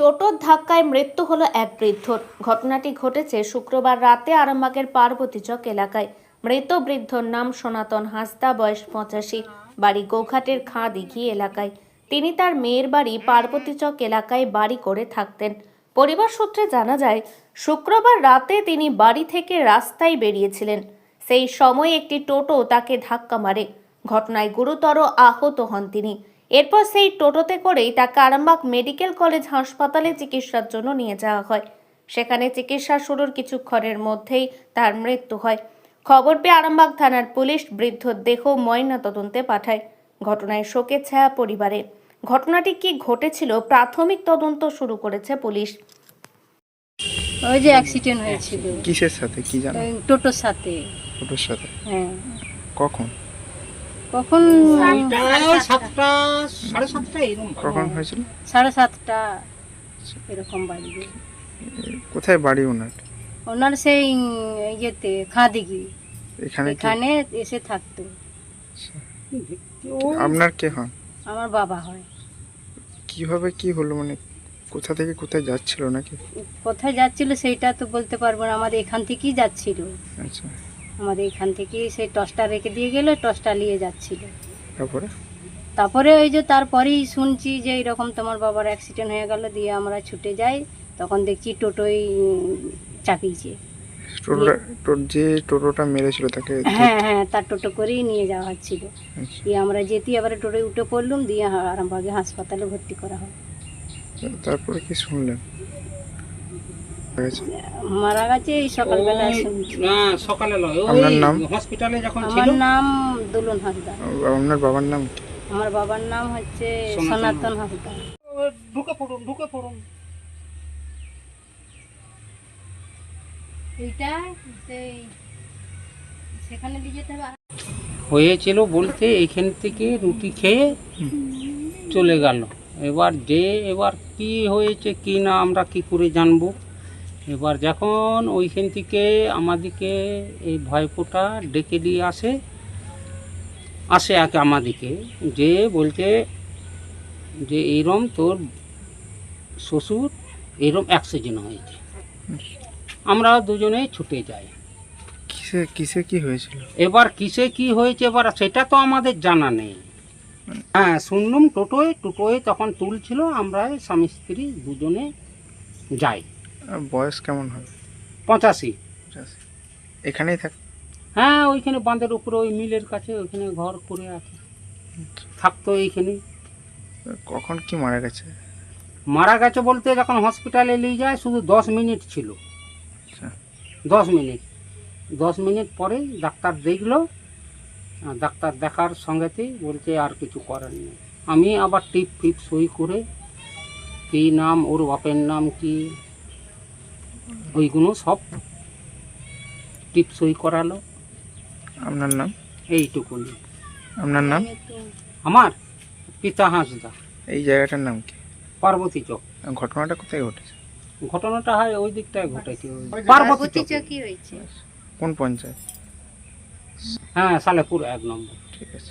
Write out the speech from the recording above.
টোটোর ধাক্কায় মৃত্যু হলো এক বৃদ্ধর ঘটনাটি ঘটেছে শুক্রবার রাতে আরামবাগের পার্বতীচক এলাকায়। মৃত বৃদ্ধর নাম সনাতন হাসদা, বয়স পঁচাশি, বাড়ি গোঘাটের খাঁ দিঘি এলাকায়। তিনি তার মেয়ের বাড়ি পার্বতীচক এলাকায় বাড়ি করে থাকতেন। পরিবার সূত্রে জানা যায়, শুক্রবার রাতে তিনি বাড়ি থেকে রাস্তায় বেরিয়েছিলেন। সেই সময় একটি টোটো তাকে ধাক্কা মারে। ঘটনায় গুরুতর আহত হন তিনি। এরপর সেই টোটোতে করেই তাকে আরামবাগ মেডিকেল কলেজ হাসপাতালে চিকিৎসার জন্য নিয়ে যাওয়া হয়। সেখানে চিকিৎসা শুরুর কিছুক্ষণের মধ্যেই তার মৃত্যু হয়। খবর পেয়ে আরামবাগ থানার পুলিশ বৃদ্ধ দেহ ময়না তদন্তে পাঠায়। ঘটনায় শোকের ছায়া পরিবারে। ঘটনাটি কি ঘটেছিল? প্রাথমিক তদন্ত শুরু করেছে পুলিশ। ওই যে অ্যাক্সিডেন্ট হয়েছিল। কিসের সাথে? কি জানো? টোটোর সাথে। ওটার সাথে? হ্যাঁ। কখন? কখন? সাতটা সাড়ে সাতটা এরকম কখন হয়েছিল? সাড়ে সাতটা। এরকম বাড়ি। কোথায় বাড়ি ওনার? ওনার সেই ইয়েতে খাদিগি। এখানে এখানে এসে থাকতো। আপনার কে হন? আমার বাবা হয়। কীভাবে কি হলো? মানে কোথা থেকে কোথায় যাচ্ছিল নাকি? কোথায় যাচ্ছিল সেইটা তো বলতে পারব না। আমাদের এখান থেকেই যাচ্ছিল। আচ্ছা। আমাদের এখান থেকেই সেই টসটা রেখে দিয়ে গেল টসটা নিয়ে যাচ্ছিল। তারপরে? তারপরে ওই যে তারপরেই শুনছি যে এরকম তোমার বাবার অ্যাক্সিডেন্ট হয়ে গেল দিয়ে আমরা ছুটে যাই তখন দেখছি টোটোই চাপিয়েছে। যে টোটোটা মেরেছিল তাকে হ্যাঁ হ্যাঁ তার টোটো করেই নিয়ে যাওয়া হচ্ছিল। আচ্ছা। দিয়ে আমরা যেতে এবারে টোটোয় উঠে পড়লুম দিয়ে আরামবাগে হাসপাতালে ভর্তি করা হয়। তারপরে কি শুনলেন? মারা গেছে এই সকালবেলা শুনছি। না সকালে নয়। আপনার নাম? হসপিটালে যখন ছিল আমার নাম দুলন হাসদা আপনার বাবার নাম আমার বাবার নাম হচ্ছে সনাতন সনাতন হাসদা ঢুকে পড়ুন ঢুকে পড়ুন। এইটা সেই সেখানে নিয়ে যেতে হবে। হয়েছিল বলতে এখান থেকে রুটি খেয়ে চলে গেল। এবার যে এবার কি হয়েছে কি না আমরা কি করে জানব? এবার যখন ওইখান থেকে আমাদেরকে এই ভয়পোটা ডেকে দিয়ে আসে আসে একে আমাদেরকে যে বলছে যে এইরম তোর শ্বশুর এইরম অ্যাক্সিডেন্ট হয়েছে। আমরা দুজনেই ছুটে যাই। কিসে কিসে কি হয়েছিল? এবার কিসে কি হয়েছে এবার সেটা তো আমাদের জানা নেই। হ্যাঁ শুনলুম টোটোয় টোটোয় তখন তুলছিল আমরা স্বামী স্ত্রী দুজনে যাই। বয়স কেমন হবে পঁচাশি। এখানেই থাক হ্যাঁ ওইখানে বাঁধের উপরে ওই মিলের কাছে ওইখানে ঘর করে আছে। থাকতো এইখানে কখন কি মারা গেছে? মারা গেছে বলতে যখন হসপিটালে নিয়ে যায় শুধু দশ মিনিট ছিল। আচ্ছা। দশ মিনিট। দশ মিনিট পরেই ডাক্তার দেখল। ডাক্তার দেখার সঙ্গেতেই বলছে আর কিছু করার নেই। আমি আবার টিপ ফিপ সই করে কী নাম ওর বাপের নাম কি? ওইগুলো সব টিপ সই করালো। আপনার নাম? এইটুকুনি। আপনার নাম? আমার পিতা হাঁসদা। এই জায়গাটার নাম কি? পার্বতী চক। ঘটনাটা কোথায় ঘটেছে? ঘটনাটা হয় ওই দিকটায় ঘটেছে। পার্বতী চক। কি হয়েছে। কোন পঞ্চায়েত? হ্যাঁ সালেপুর এক নম্বর। ঠিক আছে।